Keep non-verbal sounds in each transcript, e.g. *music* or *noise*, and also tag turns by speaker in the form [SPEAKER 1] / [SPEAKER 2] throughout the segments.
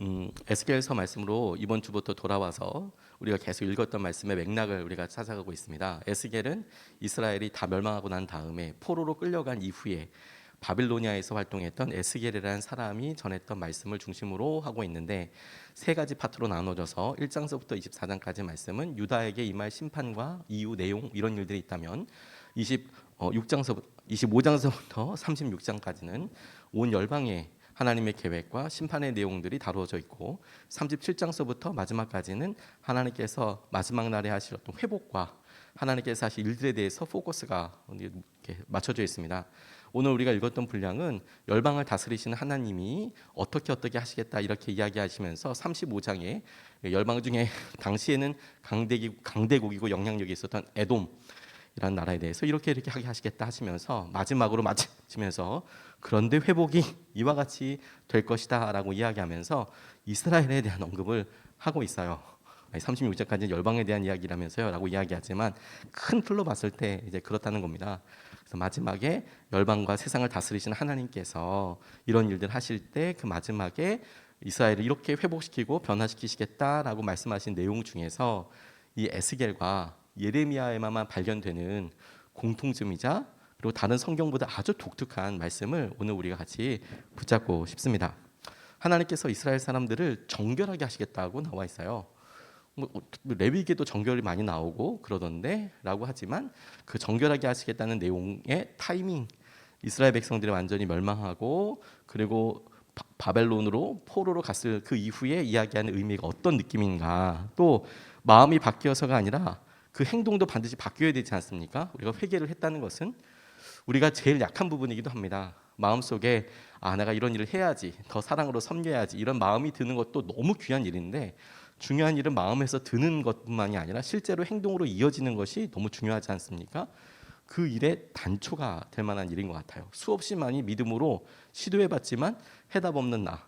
[SPEAKER 1] 음, 에스겔서 말씀으로 이번 주부터 돌아와서 우리가 계속 읽었던 말씀의 맥락을 우리가 찾아가고 있습니다. 에스겔은 이스라엘이 다 멸망하고 난 다음에 포로로 끌려간 이후에 바빌로니아에서 활동했던 에스겔이라는 사람이 전했던 말씀을 중심으로 하고 있는데 세 가지 파트로 나눠져서 1장서부터 24장까지 말씀은 유다에게 임할 심판과 이후 내용 이런 일들이 있다면 26장서 25장서부터 36장까지는 온 열방의 하나님의 계획과 심판의 내용들이 다루어져 있고 37장서부터 마지막까지는 하나님께서 마지막 날에 하실 어떤 회복과 하나님께서 하실 일들에 대해서 포커스가 이렇게 맞춰져 있습니다. 오늘 우리가 읽었던 분량은 열방을 다스리시는 하나님이 어떻게 어떻게 하시겠다 이렇게 이야기하시면서 35장에 열방 중에 *laughs* 당시에는 강대기, 강대국이고 영향력이 있었던 에돔 이라는 나라에 대해서 이렇게 이렇게 하게 하시겠다 하시면서 마지막으로 마치면서 그런데 회복이 이와 같이 될 것이다라고 이야기하면서 이스라엘에 대한 언급을 하고 있어요. 36장까지 열방에 대한 이야기라면서요라고 이야기하지만 큰 틀로 봤을 때 이제 그렇다는 겁니다. 그래서 마지막에 열방과 세상을 다스리시는 하나님께서 이런 일들 하실 때 그 마지막에 이스라엘을 이렇게 회복시키고 변화시키시겠다라고 말씀하신 내용 중에서 이 에스겔과 예레미야에만 발견되는 공통점이자 그리고 다른 성경보다 아주 독특한 말씀을 오늘 우리가 같이 붙잡고 싶습니다. 하나님께서 이스라엘 사람들을 정결하게 하시겠다고 나와 있어요. 뭐 레위기도 정결이 많이 나오고 그러던데라고 하지만 그 정결하게 하시겠다는 내용의 타이밍 이스라엘 백성들이 완전히 멸망하고 그리고 바 벨론으로 포로로 갔을 그 이후에 이야기하는 의미가 어떤 느낌인가 또 마음이 바뀌어서가 아니라 그 행동도 반드시 바뀌어야 되지 않습니까? 우리가 회개를 했다는 것은 우리가 제일 약한 부분이기도 합니다. 마음속에 아 내가 이런 일을 해야지 더 사랑으로 섬겨야지 이런 마음이 드는 것도 너무 귀한 일인데 중요한 일은 마음에서 드는 것뿐만이 아니라 실제로 행동으로 이어지는 것이 너무 중요하지 않습니까? 그 일의 단초가 될 만한 일인 것 같아요. 수없이 많이 믿음으로 시도해봤지만 해답 없는 나,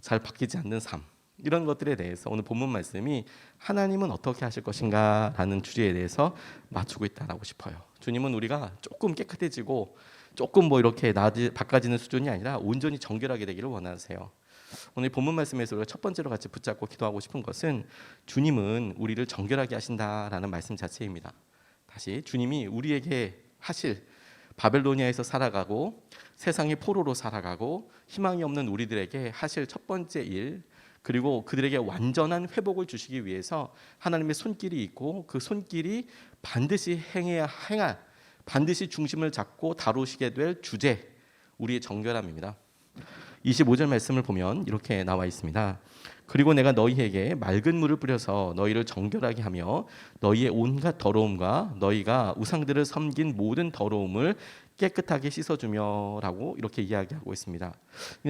[SPEAKER 1] 잘 바뀌지 않는 삶 이런 것들에 대해서 오늘 본문 말씀이 하나님은 어떻게 하실 것인가라는 주제에 대해서 맞추고 있다라고 싶어요. 주님은 우리가 조금 깨끗해지고 조금 뭐 이렇게 나지 바꿔지는 수준이 아니라 온전히 정결하게 되기를 원하세요. 오늘 본문 말씀에서 우리가 첫 번째로 같이 붙잡고 기도하고 싶은 것은 주님은 우리를 정결하게 하신다라는 말씀 자체입니다. 다시 주님이 우리에게 하실 바벨로니아에서 살아가고 세상의 포로로 살아가고 희망이 없는 우리들에게 하실 첫 번째 일 그리고 그들에게 완전한 회복을 주시기 위해서 하나님의 손길이 있고 그 손길이 반드시 행해야 행할 반드시 중심을 잡고 다루시게 될 주제 우리의 정결함입니다. 25절 말씀을 보면 이렇게 나와 있습니다. 그리고 내가 너희에게 맑은 물을 뿌려서 너희를 정결하게 하며 너희의 온갖 더러움과 너희가 우상들을 섬긴 모든 더러움을 깨끗하게 씻어주며라고 이렇게 이야기하고 있습니다.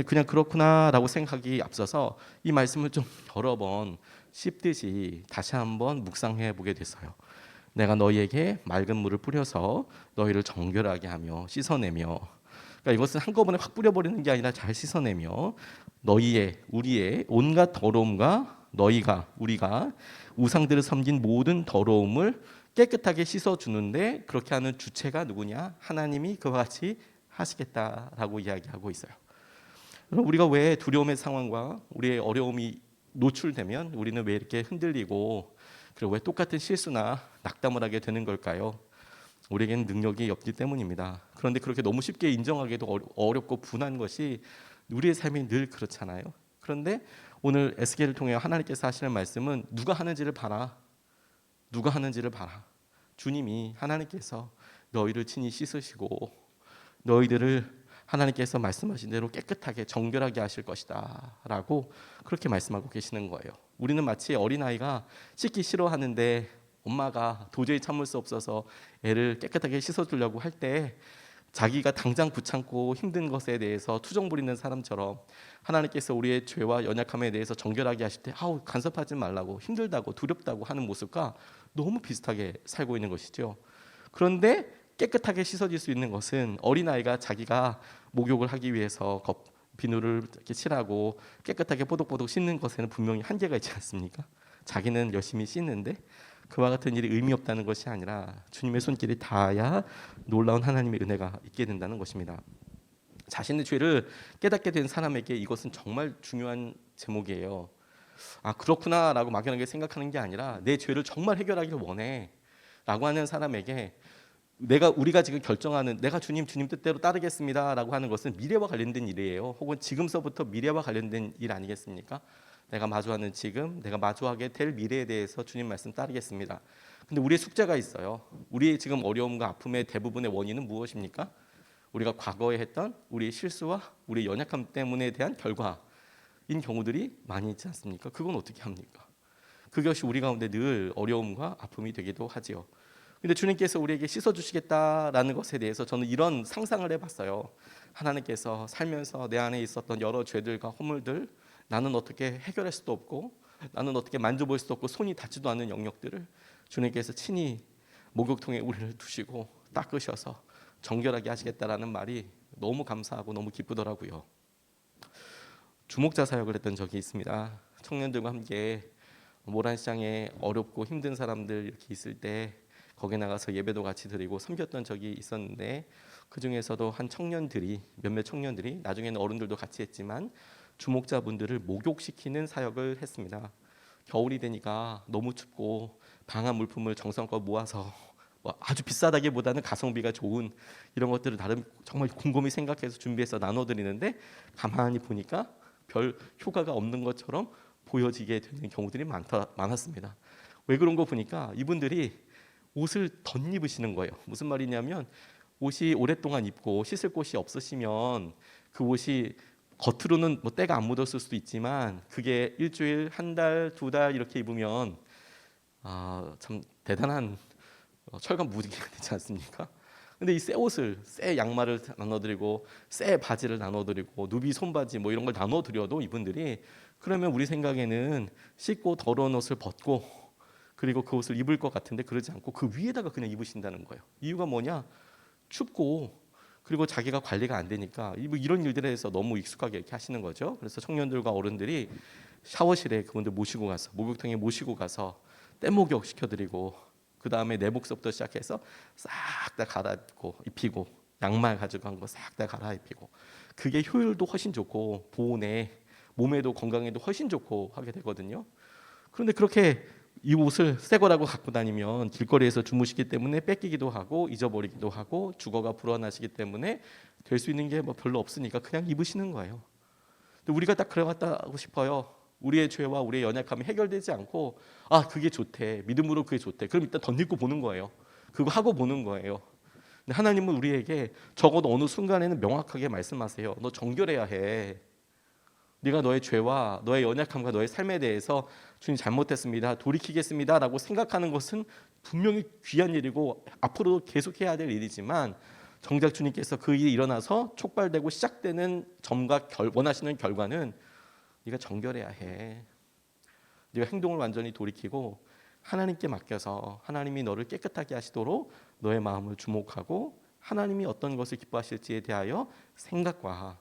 [SPEAKER 1] 그냥 그렇구나라고 생각이 앞서서 이 말씀을 좀 여러 번 씹듯이 다시 한번 묵상해 보게 됐어요. 내가 너희에게 맑은 물을 뿌려서 너희를 정결하게 하며 씻어내며 그러니까 이것은 한꺼번에 확 뿌려버리는 게 아니라 잘 씻어내며 너희의 우리의 온갖 더러움과 너희가 우리가 우상들을 섬긴 모든 더러움을 깨끗하게 씻어 주는데 그렇게 하는 주체가 누구냐? 하나님이 그와 같이 하시겠다라고 이야기하고 있어요. 우리가 왜 두려움의 상황과 우리의 어려움이 노출되면 우리는 왜 이렇게 흔들리고 그리고 왜 똑같은 실수나 낙담을 하게 되는 걸까요? 우리에게는 능력이 없기 때문입니다. 그런데 그렇게 너무 쉽게 인정하기도 어렵고 분한 것이 우리의 삶이 늘 그렇잖아요. 그런데 오늘 에스겔을 통해 하나님께서 하시는 말씀은 누가 하는지를 봐라. 누가 하는지를 봐라. 주님이 하나님께서 너희를 친히 씻으시고 너희들을 하나님께서 말씀하신 대로 깨끗하게 정결하게 하실 것이다라고 그렇게 말씀하고 계시는 거예요. 우리는 마치 어린아이가 씻기 싫어하는데 엄마가 도저히 참을 수 없어서 애를 깨끗하게 씻어주려고 할 때 자기가 당장 붙잡고 힘든 것에 대해서 투정 부리는 사람처럼 하나님께서 우리의 죄와 연약함에 대해서 정결하게 하실 때 아우 간섭하지 말라고 힘들다고 두렵다고 하는 모습과 너무 비슷하게 살고 있는 것이죠. 그런데 깨끗하게 씻어질 수 있는 것은 어린아이가 자기가 목욕을 하기 위해서 비누를 이렇게 칠하고 깨끗하게 뽀독뽀독 씻는 것에는 분명히 한계가 있지 않습니까? 자기는 열심히 씻는데 그와 같은 일이 의미 없다는 것이 아니라 주님의 손길이 닿아야 놀라운 하나님의 은혜가 있게 된다는 것입니다. 자신의 죄를 깨닫게 된 사람에게 이것은 정말 중요한 제목이에요. 아 그렇구나라고 막연하게 생각하는 게 아니라 내 죄를 정말 해결하기를 원해라고 하는 사람에게 내가 우리가 지금 결정하는 내가 주님 주님 뜻대로 따르겠습니다라고 하는 것은 미래와 관련된 일이에요. 혹은 지금서부터 미래와 관련된 일 아니겠습니까? 내가 마주하는 지금, 내가 마주하게 될 미래에 대해서 주님 말씀 따르겠습니다. 근데 우리의 숙제가 있어요. 우리의 지금 어려움과 아픔의 대부분의 원인은 무엇입니까? 우리가 과거에 했던 우리의 실수와 우리의 연약함 때문에 대한 결과인 경우들이 많이 있지 않습니까? 그건 어떻게 합니까? 그것이 우리 가운데 늘 어려움과 아픔이 되기도 하지요. 근데 주님께서 우리에게 씻어 주시겠다라는 것에 대해서 저는 이런 상상을 해 봤어요. 하나님께서 살면서 내 안에 있었던 여러 죄들과 허물들 나는 어떻게 해결할 수도 없고 나는 어떻게 만져볼 수도 없고 손이 닿지도 않는 영역들을 주님께서 친히 목욕통에 우리를 두시고 닦으셔서 정결하게 하시겠다라는 말이 너무 감사하고 너무 기쁘더라고요. 주목자 사역을 했던 적이 있습니다. 청년들과 함께 모란시장에 어렵고 힘든 사람들 이렇게 있을 때 거기 나가서 예배도 같이 드리고 섬겼던 적이 있었는데 그 중에서도 한 청년들이 몇몇 청년들이 나중에는 어른들도 같이 했지만 주목자분들을 목욕시키는 사역을 했습니다. 겨울이 되니까 너무 춥고 방한 물품을 정성껏 모아서 뭐 아주 비싸다기보다는 가성비가 좋은 이런 것들을 나름 정말 곰곰이 생각해서 준비해서 나눠드리는데 가만히 보니까 별 효과가 없는 것처럼 보여지게 되는 경우들이 많다, 많았습니다. 왜 그런 거 보니까 이분들이 옷을 덧입으시는 거예요. 무슨 말이냐면 옷이 오랫동안 입고 씻을 곳이 없으시면 그 옷이 겉으로는 뭐 때가 안 묻었을 수도 있지만 그게 일주일, 한 달, 두 달 이렇게 입으면 아, 참 대단한 어, 철강 무기가 되지 않습니까? 근데 이 새 옷을 새 양말을 나눠드리고 새 바지를 나눠드리고 누비 손바지 뭐 이런 걸 나눠드려도 이분들이 그러면 우리 생각에는 씻고 더러운 옷을 벗고 그리고 그 옷을 입을 것 같은데 그러지 않고 그 위에다가 그냥 입으신다는 거예요. 이유가 뭐냐? 춥고 그리고 자기가 관리가 안 되니까 이- 뭐 이런 일들에 대해서 너무 익숙하게 이렇게 하시는 거죠. 그래서 청년들과 어른들이 샤워실에 그분들 모시고 가서 목욕탕에 모시고 가서 떼목욕 시켜드리고 그 다음에 내복서부터 시작해서 싹 다 갈아입고 입히고 양말 가지고 한 거 싹 다 갈아입히고 그게 효율도 훨씬 좋고 보온에 몸에도 건강에도 훨씬 좋고 하게 되거든요. 그런데 그렇게 이 옷을 새 거라고 갖고 다니면 길거리에서 주무시기 때문에 뺏기기도 하고 잊어버리기도 하고 주거가 불어나시기 때문에 될 수 있는 게 뭐 별로 없으니까 그냥 입으시는 거예요. 근데 우리가 딱 그래왔다고 싶어요. 우리의 죄와 우리의 연약함이 해결되지 않고 아 그게 좋대 믿음으로 그게 좋대 그럼 일단 덧입고 보는 거예요. 그거 하고 보는 거예요. 근데 하나님은 우리에게 적어도 어느 순간에는 명확하게 말씀하세요. 너 정결해야 해. 네가 너의 죄와 너의 연약함과 너의 삶에 대해서 주님 잘못했습니다. 돌이키겠습니다라고 생각하는 것은 분명히 귀한 일이고 앞으로도 계속해야 될 일이지만 정작 주님께서 그 일이 일어나서 촉발되고 시작되는 점과 결, 원하시는 결과는 네가 정결해야 해. 네가 행동을 완전히 돌이키고 하나님께 맡겨서 하나님이 너를 깨끗하게 하시도록 너의 마음을 주목하고 하나님이 어떤 것을 기뻐하실지에 대하여 생각과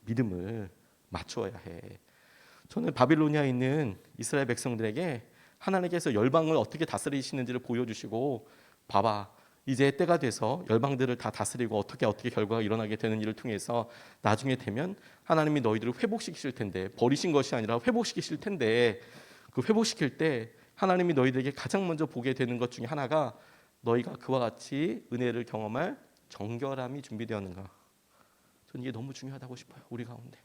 [SPEAKER 1] 믿음을 맞추어야 해. 저는 바빌로니아에 있는 이스라엘 백성들에게 하나님께서 열방을 어떻게 다스리시는지를 보여주시고 봐봐 이제 때가 돼서 열방들을 다 다스리고 어떻게 어떻게 결과가 일어나게 되는 일을 통해서 나중에 되면 하나님이 너희들을 회복시키실 텐데 버리신 것이 아니라 회복시키실 텐데 그 회복시킬 때 하나님이 너희들에게 가장 먼저 보게 되는 것 중에 하나가 너희가 그와 같이 은혜를 경험할 정결함이 준비되었는가 저는 이게 너무 중요하다고 싶어요 우리 가운데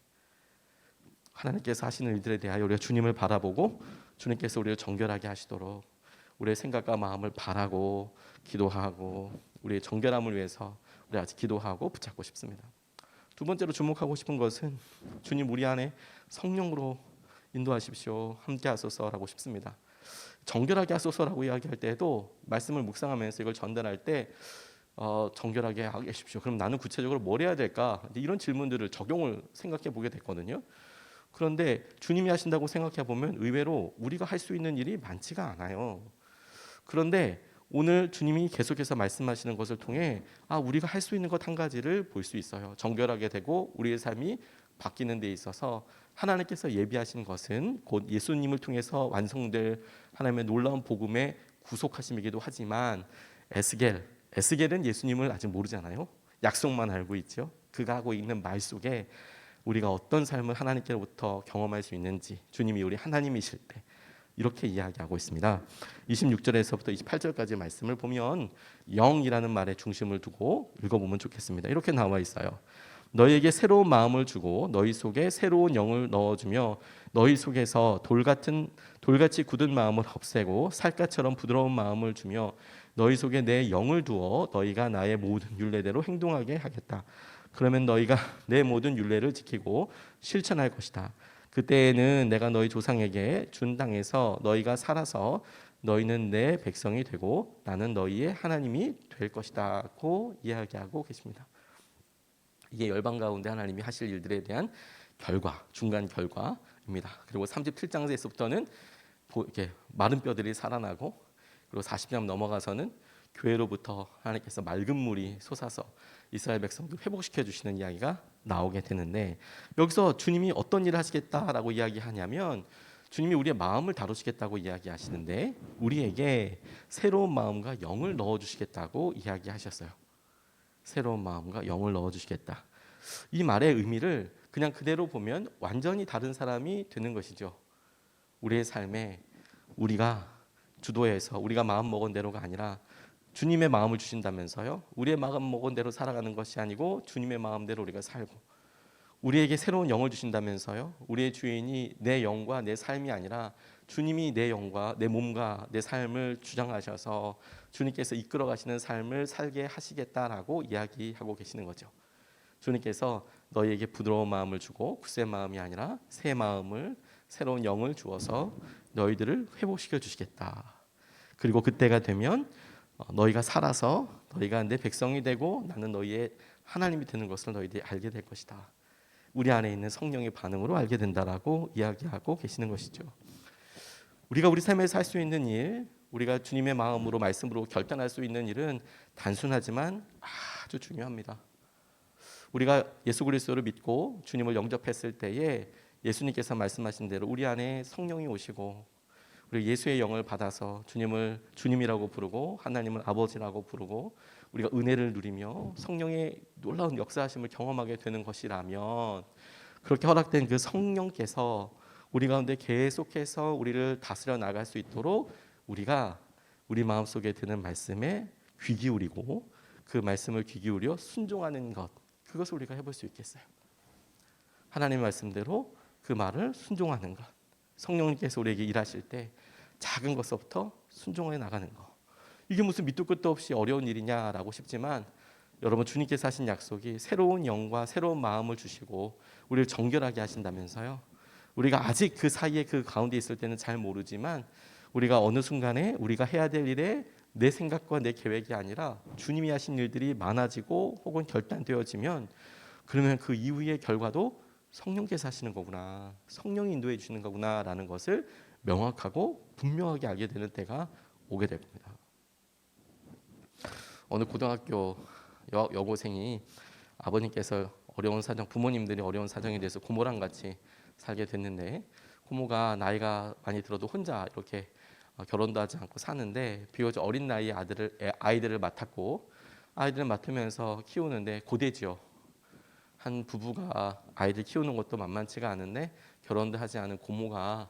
[SPEAKER 1] 하나님께서 하시는 일들에 대하여 우리가 주님을 바라보고 주님께서 우리를 정결하게 하시도록 우리의 생각과 마음을 바라고 기도하고 우리의 정결함을 위해서 우리 아직 기도하고 붙잡고 싶습니다. 두 번째로 주목하고 싶은 것은 주님 우리 안에 성령으로 인도하십시오. 함께 하소서라고 싶습니다. 정결하게 하소서라고 이야기할 때에도 말씀을 묵상하면서 이걸 전달할 때 어, 정결하게 하십시오. 그럼 나는 구체적으로 뭘 해야 될까? 이런 질문들을 적용을 생각해 보게 됐거든요. 그런데 주님이 하신다고 생각해 보면 의외로 우리가 할 수 있는 일이 많지가 않아요. 그런데 오늘 주님이 계속해서 말씀하시는 것을 통해 아 우리가 할 수 있는 것 한 가지를 볼 수 있어요. 정결하게 되고 우리의 삶이 바뀌는 데 있어서 하나님께서 예비하신 것은 곧 예수님을 통해서 완성될 하나님의 놀라운 복음의 구속하심이기도 하지만 에스겔 에스겔은 예수님을 아직 모르잖아요. 약속만 알고 있죠. 그가 하고 있는 말 속에 우리가 어떤 삶을 하나님께로부터 경험할 수 있는지 주님이 우리 하나님이실 때 이렇게 이야기하고 있습니다. 26절에서부터 28절까지 말씀을 보면 영이라는 말에 중심을 두고 읽어보면 좋겠습니다. 이렇게 나와 있어요. 너희에게 새로운 마음을 주고 너희 속에 새로운 영을 넣어주며 너희 속에서 돌 같은 돌같이 굳은 마음을 없애고 살갗처럼 부드러운 마음을 주며 너희 속에 내 영을 두어 너희가 나의 모든 율례대로 행동하게 하겠다. 그러면 너희가 *laughs* 내 모든 율례를 지키고 실천할 것이다. 그때에는 내가 너희 조상에게 준 땅에서 너희가 살아서 너희는 내 백성이 되고 나는 너희의 하나님이 될 것이다고 이야기하고 계십니다. 이게 열방 가운데 하나님이 하실 일들에 대한 결과, 중간 결과입니다. 그리고 37장에서부터는 이렇게 마른 뼈들이 살아나고 그리고 40장 넘어가서는 교회로부터 하나님께서 맑은 물이 솟아서 이스라엘 백성들 회복시켜 주시는 이야기가 나오게 되는데 여기서 주님이 어떤 일을 하시겠다라고 이야기하냐면 주님이 우리의 마음을 다루시겠다고 이야기하시는데 우리에게 새로운 마음과 영을 넣어 주시겠다고 이야기하셨어요. 새로운 마음과 영을 넣어 주시겠다. 이 말의 의미를 그냥 그대로 보면 완전히 다른 사람이 되는 것이죠. 우리의 삶에 우리가 주도해서 우리가 마음 먹은 대로가 아니라 주님의 마음을 주신다면서요. 우리의 마음 먹은 대로 살아가는 것이 아니고 주님의 마음대로 우리가 살고 우리에게 새로운 영을 주신다면서요. 우리의 주인이 내 영과 내 삶이 아니라 주님이 내 영과 내 몸과 내 삶을 주장하셔서 주님께서 이끌어 가시는 삶을 살게 하시겠다라고 이야기하고 계시는 거죠. 주님께서 너희에게 부드러운 마음을 주고 굳센 마음이 아니라 새 마음을 새로운 영을 주어서 너희들을 회복시켜 주시겠다. 그리고 그때가 되면 어, 너희가 살아서 너희가 내 백성이 되고 나는 너희의 하나님이 되는 것을 너희들이 알게 될 것이다. 우리 안에 있는 성령의 반응으로 알게 된다라고 이야기하고 계시는 것이죠. 우리가 우리 삶에서 할 수 있는 일, 우리가 주님의 마음으로 말씀으로 결단할 수 있는 일은 단순하지만 아주 중요합니다. 우리가 예수 그리스도를 믿고 주님을 영접했을 때에 예수님께서 말씀하신 대로 우리 안에 성령이 오시고 우리 예수의 영을 받아서 주님을 주님이라고 부르고 하나님을 아버지라고 부르고 우리가 은혜를 누리며 성령의 놀라운 역사하심을 경험하게 되는 것이라면 그렇게 허락된 그 성령께서 우리 가운데 계속해서 우리를 다스려 나갈 수 있도록 우리가 우리 마음속에 드는 말씀에 귀 기울이고 그 말씀을 귀 기울여 순종하는 것 그것을 우리가 해볼 수 있겠어요. 하나님 말씀대로 그 말을 순종하는 것. 성령님께서 우리에게 일하실 때 작은 것부터 순종해 나가는 것. 이게 무슨 밑도 끝도 없이 어려운 일이냐라고 싶지만 여러분 주님께서 하신 약속이 새로운 영과 새로운 마음을 주시고 우리를 정결하게 하신다면서요. 우리가 아직 그 사이에 그 가운데 있을 때는 잘 모르지만 우리가 어느 순간에 우리가 해야 될 일에 내 생각과 내 계획이 아니라 주님이 하신 일들이 많아지고 혹은 결단되어지면 그러면 그 이후의 결과도 성령께서 하시는 거구나. 성령이 인도해 주시는 거구나라는 것을 명확하고 분명하게 알게 되는 때가 오게 될 겁니다. 어느 고등학교 여, 여고생이 아버님께서 어려운 사정, 부모님들이 어려운 사정에 대해서 고모랑 같이 살게 됐는데 고모가 나이가 많이 들어도 혼자 이렇게 어, 결혼도 하지 않고 사는데 비교적 어린 나이에 아들을 애- 아이들을 맡았고 아이들을 맡으면서 키우는데 고되지요. 한 부부가 아이들 키우는 것도 만만치가 않은데 결혼도 하지 않은 고모가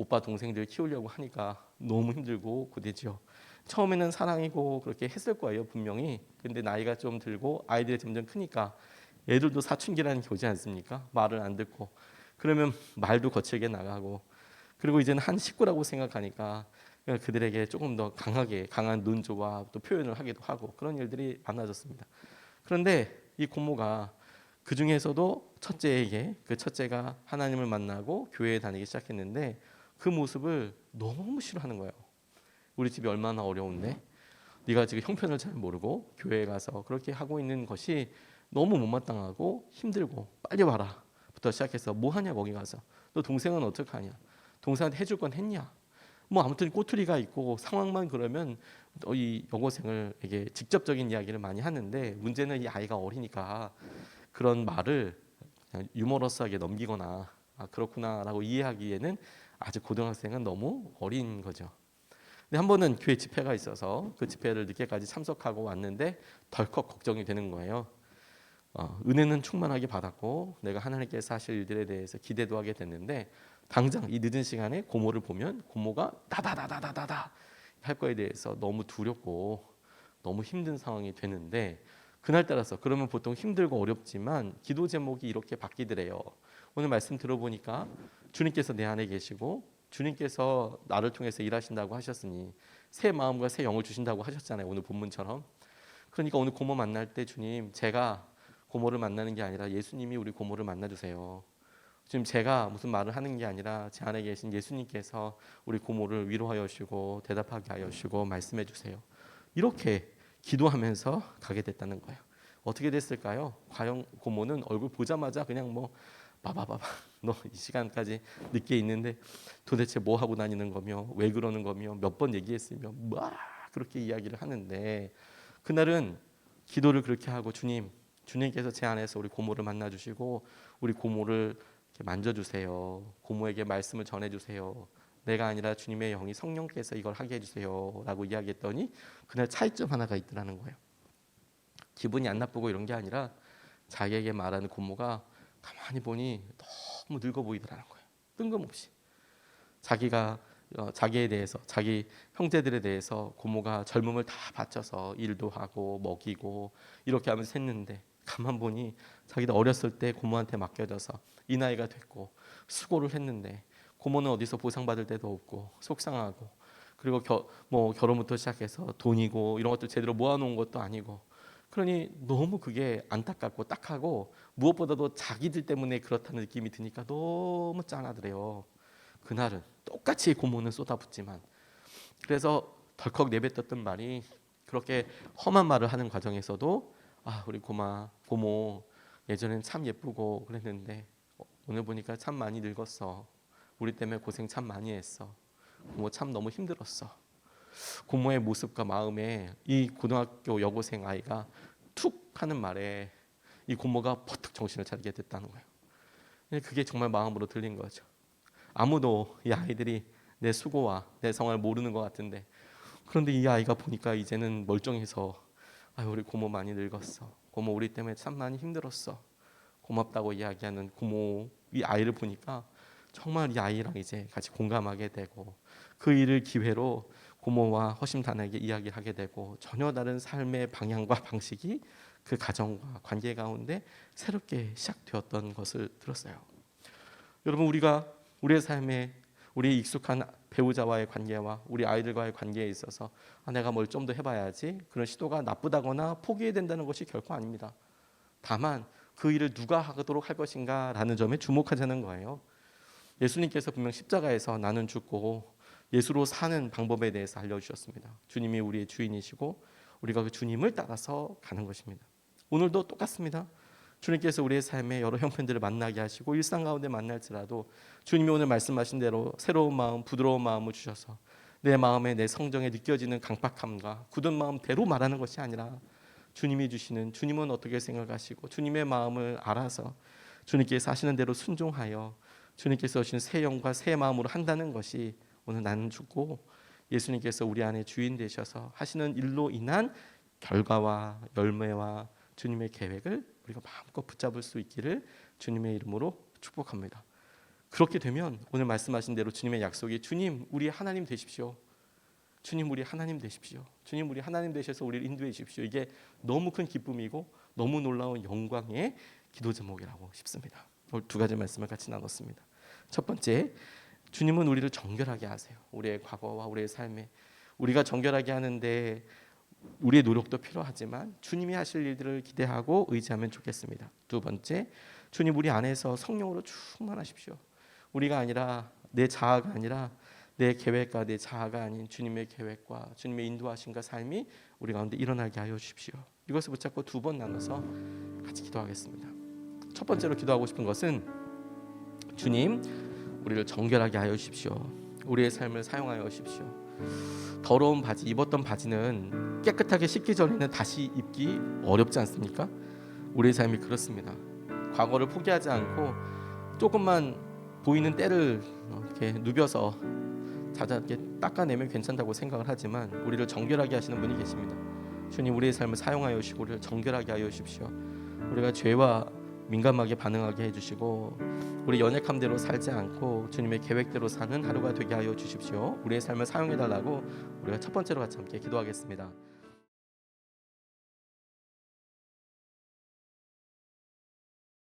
[SPEAKER 1] 오빠 동생들 키우려고 하니까 너무 힘들고 고되지요. 처음에는 사랑이고 그렇게 했을 거예요 분명히. 근데 나이가 좀 들고 아이들이 점점 크니까 애들도 사춘기라는 게 오지 않습니까? 말을 안 듣고 그러면 말도 거칠게 나가고 그리고 이제는 한 식구라고 생각하니까 그들에게 조금 더 강하게 강한 논조와 또 표현을 하기도 하고 그런 일들이 많아졌습니다. 그런데 이 고모가 그 중에서도 첫째에게 그 첫째가 하나님을 만나고 교회에 다니기 시작했는데 그 모습을 너무 싫어하는 거예요. 우리 집이 얼마나 어려운데? 네가 지금 형편을 잘 모르고 교회에 가서 그렇게 하고 있는 것이 너무 못마땅하고 힘들고 빨리 와라 부터 시작해서 뭐 하냐 거기 가서. 너 동생은 어떻게 하냐? 동생한테 해줄 건 했냐? 뭐 아무튼 꼬투리가 있고 상황만 그러면 어, 이 여고생을 이게 직접적인 이야기를 많이 하는데 문제는 이 아이가 어리니까 그런 말을 유머러스하게 넘기거나 아 그렇구나라고 이해하기에는 아직 고등학생은 너무 어린 거죠. 근데 한 번은 교회 집회가 있어서 그 집회를 늦게까지 참석하고 왔는데 덜컥 걱정이 되는 거예요. 어, 은혜는 충만하게 받았고 내가 하나님께서 하실 일들에 대해서 기대도 하게 됐는데 당장 이 늦은 시간에 고모를 보면 고모가 다다다다다다다 할 거에 대해서 너무 두렵고 너무 힘든 상황이 되는데 그날 따라서 그러면 보통 힘들고 어렵지만 기도 제목이 이렇게 바뀌더래요. 오늘 말씀 들어보니까 주님께서 내 안에 계시고 주님께서 나를 통해서 일하신다고 하셨으니 새 마음과 새 영을 주신다고 하셨잖아요. 오늘 본문처럼. 그러니까 오늘 고모 만날 때 주님 제가 고모를 만나는 게 아니라 예수님이 우리 고모를 만나 주세요. 지금 제가 무슨 말을 하는 게 아니라 제 안에 계신 예수님께서 우리 고모를 위로하여 주시고 대답하게 하여 주시고 말씀해 주세요. 이렇게 기도하면서 가게 됐다는 거예요. 어떻게 됐을까요? 과연 고모는 얼굴 보자마자 그냥 뭐 바바바바 *laughs* 너 이 시간까지 늦게 있는데 도대체 뭐 하고 다니는 거며 왜 그러는 거며 몇 번 얘기했으며 막 그렇게 이야기를 하는데 그날은 기도를 그렇게 하고 주님 주님께서 제 안에서 우리 고모를 만나 주시고 우리 고모를 만져 주세요. 고모에게 말씀을 전해 주세요. 내가 아니라 주님의 영이 성령께서 이걸 하게 해주세요라고 이야기했더니 그날 차이점 하나가 있더라는 거예요. 기분이 안 나쁘고 이런 게 아니라 자기에게 말하는 고모가 가만히 보니 너무 늙어 보이더라는 거예요. 뜬금없이 자기가 어, 자기에 대해서 자기 형제들에 대해서 고모가 젊음을 다 바쳐서 일도 하고 먹이고 이렇게 하면서 했는데 가만 보니 자기도 어렸을 때 고모한테 맡겨져서 이 나이가 됐고 수고를 했는데 고모는 어디서 보상받을 데도 없고 속상하고 그리고 겨, 뭐 결혼부터 시작해서 돈이고 이런 것도 제대로 모아놓은 것도 아니고 그러니 너무 그게 안타깝고 딱하고 무엇보다도 자기들 때문에 그렇다는 느낌이 드니까 너무 짠하더래요. 그날은 똑같이 고모는 쏟아붓지만 그래서 덜컥 내뱉었던 말이 그렇게 험한 말을 하는 과정에서도 아 우리 고마 고모 예전엔 참 예쁘고 그랬는데 어, 오늘 보니까 참 많이 늙었어. 우리 때문에 고생 참 많이 했어. 고모 참 너무 힘들었어. 고모의 모습과 마음에 이 고등학교 여고생 아이가 툭 하는 말에 이 고모가 버뜩 정신을 차리게 됐다는 거예요. 그게 정말 마음으로 들린 거죠. 아무도 이 아이들이 내 수고와 내 성을 모르는 것 같은데 그런데 이 아이가 보니까 이제는 멀쩡해서 아 우리 고모 많이 늙었어. 고모 우리 때문에 참 많이 힘들었어. 고맙다고 이야기하는 고모 이 아이를 보니까 정말 이 아이랑 이제 같이 공감하게 되고 그 일을 기회로 고모와 허심탄회하게 이야기를 하게 되고 전혀 다른 삶의 방향과 *laughs* 방식이 그 가정과 관계 가운데 새롭게 시작되었던 것을 들었어요. 여러분 우리가 우리의 삶에 우리 익숙한 배우자와의 관계와 우리 아이들과의 관계에 있어서 아, 내가 뭘 좀 더 해봐야지 그런 시도가 나쁘다거나 포기해야 된다는 것이 결코 아닙니다. 다만 그 일을 누가 하도록 할 것인가라는 점에 주목하자는 거예요. 예수님께서 분명 십자가에서 나는 죽고 예수로 사는 방법에 대해서 알려주셨습니다. 주님이 우리의 주인이시고 우리가 그 주님을 따라서 가는 것입니다. 오늘도 똑같습니다. 주님께서 우리의 삶에 여러 형편들을 만나게 하시고 일상 가운데 만날지라도 주님이 오늘 말씀하신 대로 새로운 마음, 부드러운 마음을 주셔서 내 마음에 내 성정에 느껴지는 강팍함과 굳은 마음대로 말하는 것이 아니라 주님이 주시는 주님은 어떻게 생각하시고 주님의 마음을 알아서 주님께서 하시는 대로 순종하여 주님께서 주신 새 영과 새 마음으로 한다는 것이 오늘 나는 죽고 예수님께서 우리 안에 주인 되셔서 하시는 일로 인한 결과와 열매와 주님의 계획을 우리가 마음껏 붙잡을 수 있기를 주님의 이름으로 축복합니다. 그렇게 되면 오늘 말씀하신 대로 주님의 약속이 주님 우리 하나님 되십시오. 주님 우리 하나님 되십시오. 주님 우리 하나님 되셔서 우리를 인도해 주십시오. 이게 너무 큰 기쁨이고 너무 놀라운 영광의 기도 제목이라고 싶습니다. 두 가지 말씀을 같이 나눴습니다. 첫 번째, 주님은 우리를 정결하게 하세요. 우리의 과거와 우리의 삶에 우리가 정결하게 하는데 우리의 노력도 필요하지만 주님이 하실 일들을 기대하고 의지하면 좋겠습니다. 두 번째, 주님 우리 안에서 성령으로 충만하십시오. 우리가 아니라 내 자아가 아니라 내 계획과 내 자아가 아닌 주님의 계획과 주님의 인도하심과 삶이 우리 가운데 일어나게 하여 주십시오. 이것을 붙잡고 두 번 나눠서 같이 기도하겠습니다. 첫 번째로 기도하고 싶은 것은 주님 우리를 정결하게 하여 주십시오. 우리의 삶을 사용하여 주십시오. 더러운 바지 입었던 바지는 깨끗하게 씻기 전에는 다시 입기 어렵지 않습니까? 우리의 삶이 그렇습니다. 과거를 포기하지 않고 조금만 보이는 때를 이렇게 누벼서 자자하게 닦아내면 괜찮다고 생각을 하지만 우리를 정결하게 하시는 분이 계십니다. 주님 우리의 삶을 사용하여 주시고 우리를 정결하게 하여 주십시오. 우리가 죄와 민감하게 반응하게 해주시고 우리 연약함대로 살지 않고 주님의 계획대로 사는 하루가 되게 하여 주십시오. 우리의 삶을 사용해 달라고 우리가 첫 번째로 같이 함께 기도하겠습니다.